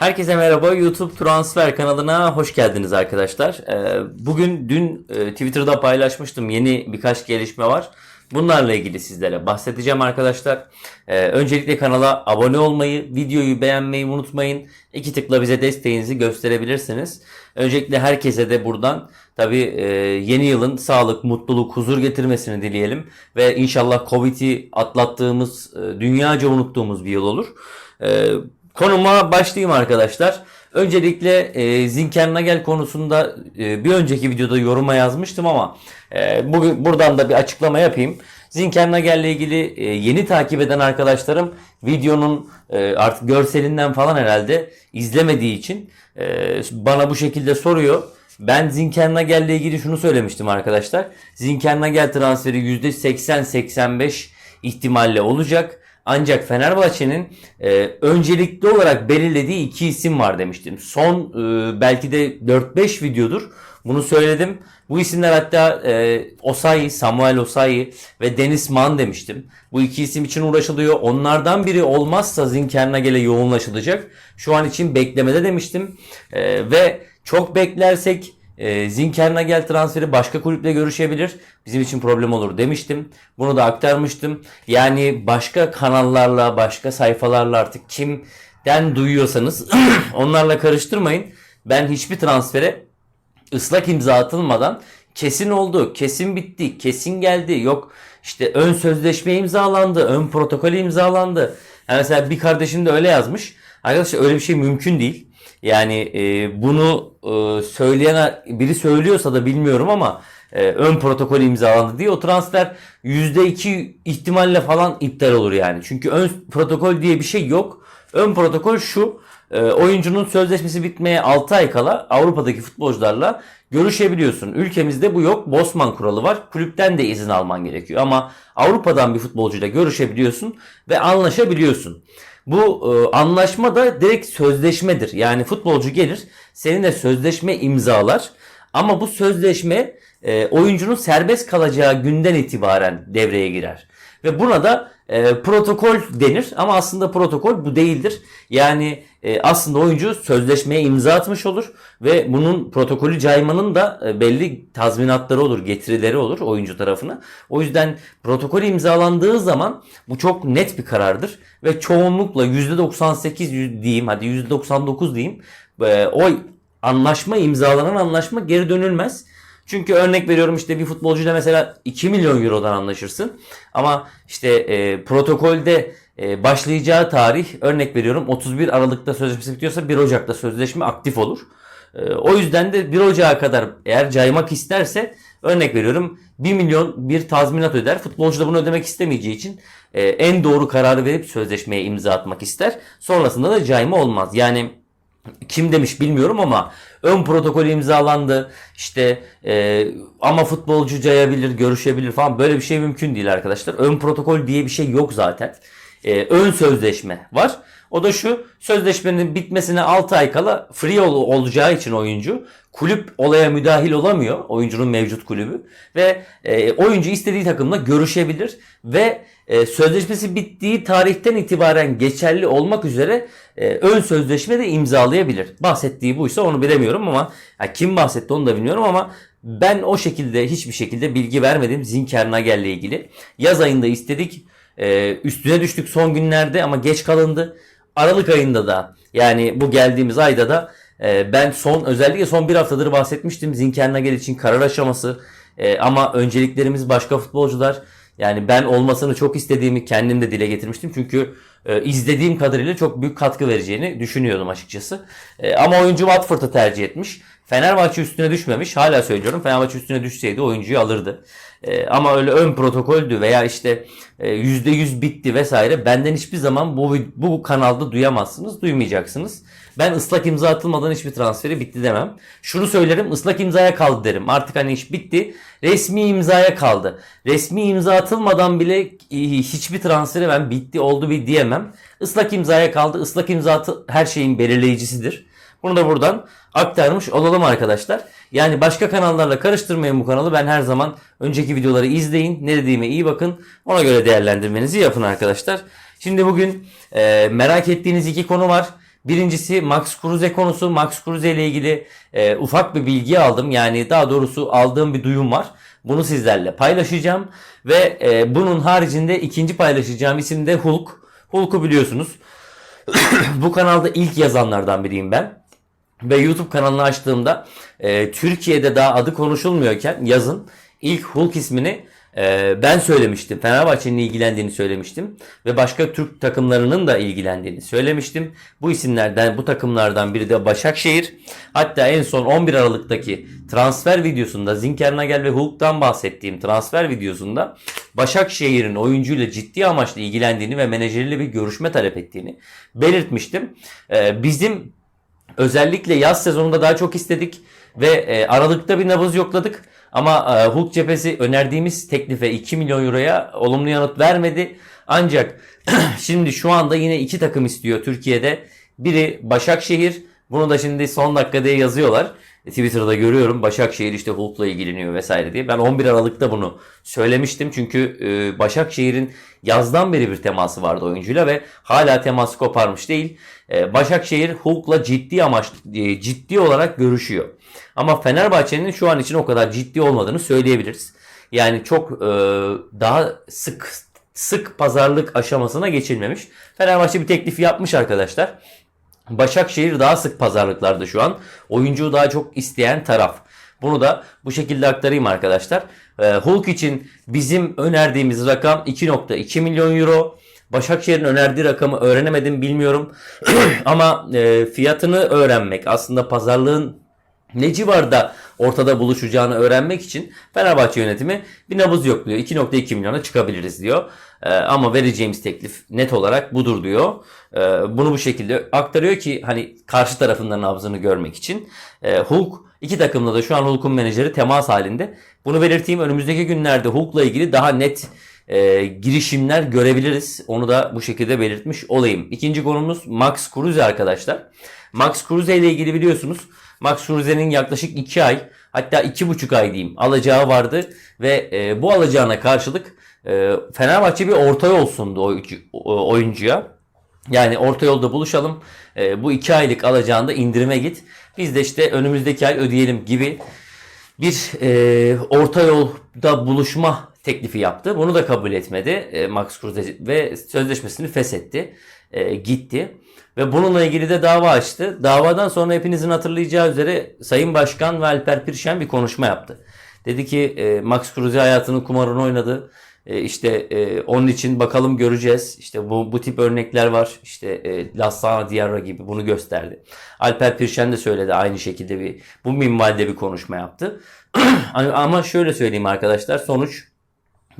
Herkese merhaba. YouTube Transfer kanalına hoş geldiniz arkadaşlar. Ee, Bugün dün e, Twitter'da paylaşmıştım. Yeni birkaç gelişme var. Bunlarla ilgili sizlere bahsedeceğim arkadaşlar. Ee, Öncelikle kanala abone olmayı, videoyu beğenmeyi unutmayın. İki tıkla bize desteğinizi gösterebilirsiniz. Öncelikle herkese de buradan tabii e, yeni yılın sağlık, mutluluk, huzur getirmesini dileyelim. Ve inşallah Covid'i atlattığımız, e, dünyaca unuttuğumuz bir yıl olur. Konuma başlayayım arkadaşlar. Öncelikle e, Zinker Nagel konusunda e, bir önceki videoda yoruma yazmıştım ama e, bugün buradan da bir açıklama yapayım. Zinker Nagel ile ilgili e, yeni takip eden arkadaşlarım videonun e, artık görselinden falan herhalde izlemediği için e, bana bu şekilde soruyor. Ben Zinker Nagel ile ilgili şunu söylemiştim arkadaşlar. Zinker Nagel transferi %80-85 ihtimalle olacak. Ancak Fenerbahçe'nin e, öncelikli olarak belirlediği iki isim var demiştim. Son e, belki de 4-5 videodur bunu söyledim. Bu isimler hatta e, Osayi, Samuel Osayi ve Deniz Man demiştim. Bu iki isim için uğraşılıyor. Onlardan biri olmazsa Zinkernagel'e yoğunlaşılacak. Şu an için beklemede demiştim. E, ve çok beklersek e, Zinkernagel transferi başka kulüple görüşebilir. Bizim için problem olur demiştim. Bunu da aktarmıştım. Yani başka kanallarla, başka sayfalarla artık kimden duyuyorsanız onlarla karıştırmayın. Ben hiçbir transfere ıslak imza atılmadan kesin oldu, kesin bitti, kesin geldi. Yok işte ön sözleşme imzalandı, ön protokol imzalandı. Yani mesela bir kardeşim de öyle yazmış. Arkadaşlar öyle bir şey mümkün değil. Yani e, bunu e, söyleyen biri söylüyorsa da bilmiyorum ama e, ön protokol imzalandı diye o transfer %2 ihtimalle falan iptal olur yani. Çünkü ön protokol diye bir şey yok. Ön protokol şu e, oyuncunun sözleşmesi bitmeye 6 ay kala Avrupa'daki futbolcularla görüşebiliyorsun. Ülkemizde bu yok. Bosman kuralı var. Kulüpten de izin alman gerekiyor. Ama Avrupa'dan bir futbolcuyla görüşebiliyorsun ve anlaşabiliyorsun. Bu e, anlaşma da direkt sözleşmedir. Yani futbolcu gelir seninle sözleşme imzalar ama bu sözleşme e, oyuncunun serbest kalacağı günden itibaren devreye girer. Ve buna da e, protokol denir ama aslında protokol bu değildir. Yani e, aslında oyuncu sözleşmeye imza atmış olur ve bunun protokolü caymanın da e, belli tazminatları olur, getirileri olur oyuncu tarafına. O yüzden protokol imzalandığı zaman bu çok net bir karardır ve çoğunlukla %98 diyeyim hadi %99 diyeyim e, o anlaşma imzalanan anlaşma geri dönülmez. Çünkü örnek veriyorum işte bir futbolcuyla mesela 2 milyon eurodan anlaşırsın. Ama işte e, protokolde e, başlayacağı tarih örnek veriyorum 31 Aralık'ta sözleşmesi bitiyorsa 1 Ocak'ta sözleşme aktif olur. E, o yüzden de 1 Ocak'a kadar eğer caymak isterse örnek veriyorum 1 milyon bir tazminat öder. Futbolcu da bunu ödemek istemeyeceği için e, en doğru kararı verip sözleşmeye imza atmak ister. Sonrasında da cayma olmaz. Yani kim demiş bilmiyorum ama ön protokol imzalandı. İşte e, ama futbolcu cayabilir, görüşebilir falan böyle bir şey mümkün değil arkadaşlar. Ön protokol diye bir şey yok zaten. E, ön sözleşme var. O da şu sözleşmenin bitmesine 6 ay kala free ol, olacağı için oyuncu kulüp olaya müdahil olamıyor. Oyuncunun mevcut kulübü ve e, oyuncu istediği takımla görüşebilir ve e, sözleşmesi bittiği tarihten itibaren geçerli olmak üzere e, ön sözleşme de imzalayabilir. Bahsettiği buysa onu bilemiyorum ama ya kim bahsetti onu da bilmiyorum ama ben o şekilde hiçbir şekilde bilgi vermedim Zinker Nagel ile ilgili. Yaz ayında istedik. E, üstüne düştük son günlerde ama geç kalındı. Aralık ayında da yani bu geldiğimiz ayda da e, ben son özellikle son bir haftadır bahsetmiştim Zinker Nagel için karar aşaması. E, ama önceliklerimiz başka futbolcular. Yani ben olmasını çok istediğimi kendim de dile getirmiştim. Çünkü e, izlediğim kadarıyla çok büyük katkı vereceğini düşünüyordum açıkçası. E, ama oyuncu Watford'u tercih etmiş. Fenerbahçe üstüne düşmemiş. Hala söylüyorum. Fenerbahçe üstüne düşseydi oyuncuyu alırdı. E, ama öyle ön protokoldü veya işte e, %100 bitti vesaire benden hiçbir zaman bu bu kanalda duyamazsınız, duymayacaksınız. Ben ıslak imza atılmadan hiçbir transferi bitti demem. Şunu söylerim ıslak imzaya kaldı derim. Artık hani iş bitti. Resmi imzaya kaldı. Resmi imza atılmadan bile e, hiçbir transferi ben bitti oldu bir diyemem. Islak imzaya kaldı. Islak imza her şeyin belirleyicisidir. Bunu da buradan aktarmış olalım arkadaşlar. Yani başka kanallarla karıştırmayın bu kanalı. Ben her zaman önceki videoları izleyin. Ne dediğime iyi bakın. Ona göre değerlendirmenizi yapın arkadaşlar. Şimdi bugün e, merak ettiğiniz iki konu var. Birincisi Max Kruse konusu. Max Kruse ile ilgili e, ufak bir bilgi aldım. Yani daha doğrusu aldığım bir duyum var. Bunu sizlerle paylaşacağım. Ve e, bunun haricinde ikinci paylaşacağım isim de Hulk. Hulk'u biliyorsunuz. Bu kanalda ilk yazanlardan biriyim ben. Ve YouTube kanalını açtığımda e, Türkiye'de daha adı konuşulmuyorken yazın ilk Hulk ismini ben söylemiştim. Fenerbahçe'nin ilgilendiğini söylemiştim. Ve başka Türk takımlarının da ilgilendiğini söylemiştim. Bu isimlerden, bu takımlardan biri de Başakşehir. Hatta en son 11 Aralık'taki transfer videosunda Zinker Nagel ve Hulk'tan bahsettiğim transfer videosunda Başakşehir'in oyuncuyla ciddi amaçla ilgilendiğini ve menajeriyle bir görüşme talep ettiğini belirtmiştim. E, bizim Özellikle yaz sezonunda daha çok istedik ve e, Aralık'ta bir nabız yokladık. Ama e, Hulk cephesi önerdiğimiz teklife 2 milyon euroya olumlu yanıt vermedi. Ancak şimdi şu anda yine iki takım istiyor Türkiye'de. Biri Başakşehir. Bunu da şimdi son dakika diye yazıyorlar. E, Twitter'da görüyorum Başakşehir işte Hulk'la ilgileniyor vesaire diye. Ben 11 Aralık'ta bunu söylemiştim. Çünkü e, Başakşehir'in yazdan beri bir teması vardı oyuncuyla ve hala teması koparmış değil. E, Başakşehir Hulk'la ciddi amaç e, ciddi olarak görüşüyor. Ama Fenerbahçe'nin şu an için o kadar ciddi olmadığını söyleyebiliriz. Yani çok e, daha sık sık pazarlık aşamasına geçilmemiş. Fenerbahçe bir teklif yapmış arkadaşlar. Başakşehir daha sık pazarlıklarda şu an. Oyuncuyu daha çok isteyen taraf. Bunu da bu şekilde aktarayım arkadaşlar. Ee, Hulk için bizim önerdiğimiz rakam 2.2 milyon euro. Başakşehir'in önerdiği rakamı öğrenemedim bilmiyorum. Ama e, fiyatını öğrenmek aslında pazarlığın ne civarda ortada buluşacağını öğrenmek için Fenerbahçe yönetimi bir nabız yokluyor. 2.2 milyona çıkabiliriz diyor. Ee, ama vereceğimiz teklif net olarak budur diyor. Ee, bunu bu şekilde aktarıyor ki hani karşı tarafından nabzını görmek için. Ee, Hulk iki takımla da şu an Hulk'un menajeri temas halinde. Bunu belirteyim önümüzdeki günlerde Hulk'la ilgili daha net e, girişimler görebiliriz. Onu da bu şekilde belirtmiş olayım. İkinci konumuz Max Kruse arkadaşlar. Max Kruse ile ilgili biliyorsunuz Max Kruse'nin yaklaşık 2 ay hatta 2,5 ay diyeyim alacağı vardı ve e, bu alacağına karşılık e, Fenerbahçe bir orta yol sundu oyuncu, oyuncuya. Yani orta yolda buluşalım. E, bu 2 aylık alacağında indirime git. Biz de işte önümüzdeki ay ödeyelim gibi bir e, orta yolda buluşma teklifi yaptı. Bunu da kabul etmedi e, Max Kruse ve sözleşmesini feshetti. E, gitti. Ve bununla ilgili de dava açtı. Davadan sonra hepinizin hatırlayacağı üzere Sayın Başkan ve Alper Pirşen bir konuşma yaptı. Dedi ki e, Max Kruse hayatının kumarını oynadı. E, işte e, onun için bakalım göreceğiz. İşte bu, bu tip örnekler var. İşte e, Lassana Diarra gibi bunu gösterdi. Alper Pirşen de söyledi aynı şekilde bir bu minvalde bir konuşma yaptı. Ama şöyle söyleyeyim arkadaşlar sonuç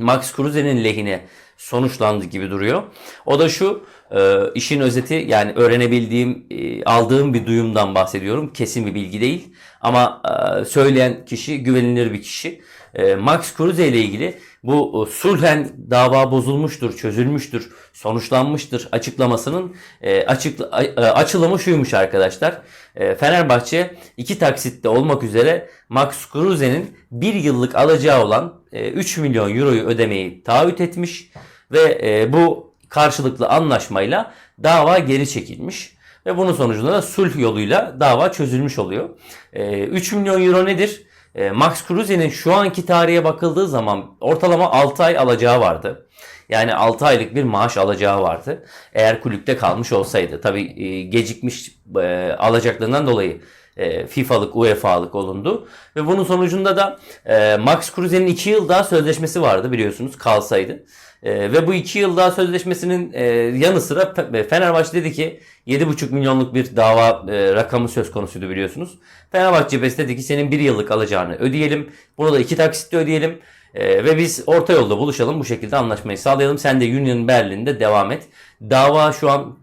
Max Kruse'nin lehine sonuçlandı gibi duruyor. O da şu e, işin özeti yani öğrenebildiğim e, aldığım bir duyumdan bahsediyorum. Kesin bir bilgi değil ama e, söyleyen kişi güvenilir bir kişi. E, Max Kruse ile ilgili bu e, sulhen dava bozulmuştur, çözülmüştür, sonuçlanmıştır açıklamasının e, açık, e, açılımı şuymuş arkadaşlar. E, Fenerbahçe iki taksitte olmak üzere Max Kruse'nin bir yıllık alacağı olan e, 3 milyon euroyu ödemeyi taahhüt etmiş ve e, bu karşılıklı anlaşmayla dava geri çekilmiş. Ve bunun sonucunda da sulh yoluyla dava çözülmüş oluyor. E, 3 milyon euro nedir? E, Max Kruse'nin şu anki tarihe bakıldığı zaman ortalama 6 ay alacağı vardı. Yani 6 aylık bir maaş alacağı vardı. Eğer kulüpte kalmış olsaydı. Tabi e, gecikmiş e, alacaklığından dolayı e, FIFA'lık, UEFA'lık olundu. Ve bunun sonucunda da e, Max Kruse'nin 2 yıl daha sözleşmesi vardı biliyorsunuz kalsaydı. E, ve bu 2 yıl daha sözleşmesinin e, yanı sıra Fenerbahçe dedi ki 7,5 milyonluk bir dava e, rakamı söz konusuydu biliyorsunuz. Fenerbahçe cephesi dedi ki senin 1 yıllık alacağını ödeyelim. Bunu da 2 taksitle ödeyelim. E, ve biz orta yolda buluşalım bu şekilde anlaşmayı sağlayalım. Sen de Union Berlin'de devam et. Dava şu an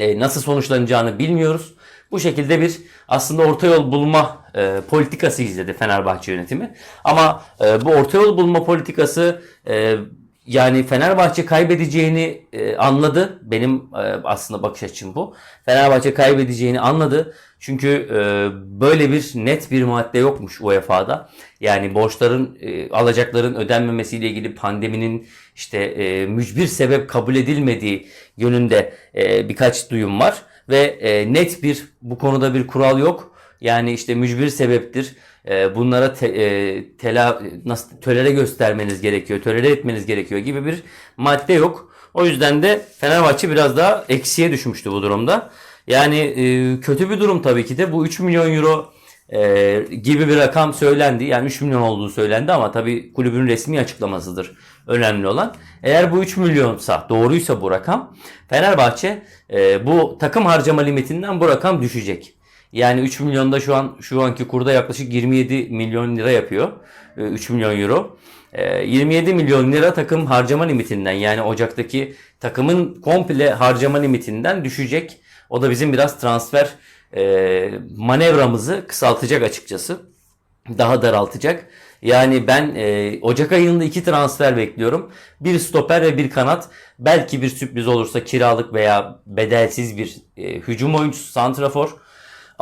e, nasıl sonuçlanacağını bilmiyoruz. Bu şekilde bir aslında orta yol bulma e, politikası izledi Fenerbahçe yönetimi. Ama e, bu orta yol bulma politikası e, yani Fenerbahçe kaybedeceğini e, anladı. Benim e, aslında bakış açım bu. Fenerbahçe kaybedeceğini anladı. Çünkü e, böyle bir net bir madde yokmuş UEFA'da. Yani borçların, e, alacakların ödenmemesiyle ilgili pandeminin işte e, mücbir sebep kabul edilmediği yönünde e, birkaç duyum var. ve e, net bir bu konuda bir kural yok. Yani işte mücbir sebeptir. E, bunlara te, e, tela, nasıl tölere göstermeniz gerekiyor, tölere etmeniz gerekiyor gibi bir madde yok. O yüzden de Fenerbahçe biraz daha eksiye düşmüştü bu durumda. Yani e, kötü bir durum tabii ki de bu 3 milyon euro e, gibi bir rakam söylendi. Yani 3 milyon olduğu söylendi ama tabii kulübün resmi açıklamasıdır önemli olan. Eğer bu 3 milyonsa doğruysa bu rakam Fenerbahçe e, bu takım harcama limitinden bu rakam düşecek. Yani 3 milyonda şu an şu anki kurda yaklaşık 27 milyon lira yapıyor. E, 3 milyon euro. E, 27 milyon lira takım harcama limitinden yani Ocak'taki takımın komple harcama limitinden düşecek. O da bizim biraz transfer e, manevramızı kısaltacak açıkçası. Daha daraltacak. Yani ben e, Ocak ayında iki transfer bekliyorum. Bir stoper ve bir kanat. Belki bir sürpriz olursa kiralık veya bedelsiz bir e, hücum oyuncusu santrafor.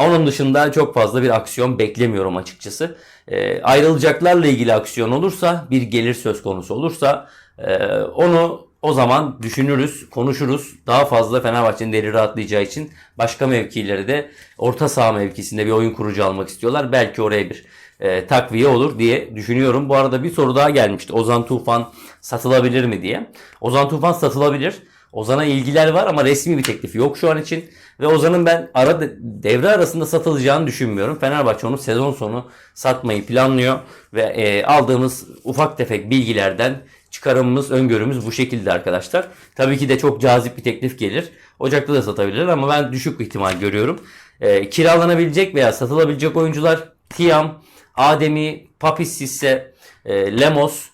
Onun dışında çok fazla bir aksiyon beklemiyorum açıkçası. E, ayrılacaklarla ilgili aksiyon olursa, bir gelir söz konusu olursa e, onu o zaman düşünürüz, konuşuruz. Daha fazla Fenerbahçe'nin değeri rahatlayacağı için başka mevkileri de orta saha mevkisinde bir oyun kurucu almak istiyorlar. Belki oraya bir e, takviye olur diye düşünüyorum. Bu arada bir soru daha gelmişti. Ozan Tufan satılabilir mi diye. Ozan Tufan satılabilir. Ozan'a ilgiler var ama resmi bir teklifi yok şu an için. Ve Ozan'ın ben ara devre arasında satılacağını düşünmüyorum. Fenerbahçe onu sezon sonu satmayı planlıyor. Ve e, aldığımız ufak tefek bilgilerden çıkarımımız, öngörümüz bu şekilde arkadaşlar. Tabii ki de çok cazip bir teklif gelir. Ocak'ta da satabilirler ama ben düşük ihtimal görüyorum. E, kiralanabilecek veya satılabilecek oyuncular Tiam, Ademi, Papis Sisse, e, Lemos,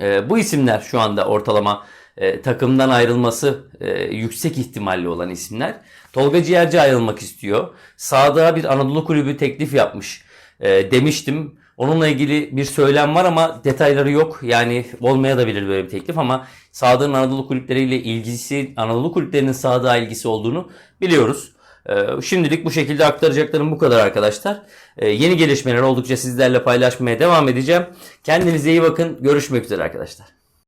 e, bu isimler şu anda ortalama e, takımdan ayrılması e, yüksek ihtimalli olan isimler. Tolga Ciğerci ayrılmak istiyor. Sağda bir Anadolu kulübü teklif yapmış e, demiştim. Onunla ilgili bir söylem var ama detayları yok. Yani olmaya da bilir böyle bir teklif ama Sadık'ın Anadolu kulüpleriyle ilgisi, Anadolu kulüplerinin Sadık'a ilgisi olduğunu biliyoruz. Ee, Şimdilik bu şekilde aktaracaklarım bu kadar arkadaşlar. Ee, Yeni gelişmeler oldukça sizlerle paylaşmaya devam edeceğim. Kendinize iyi bakın. Görüşmek üzere arkadaşlar.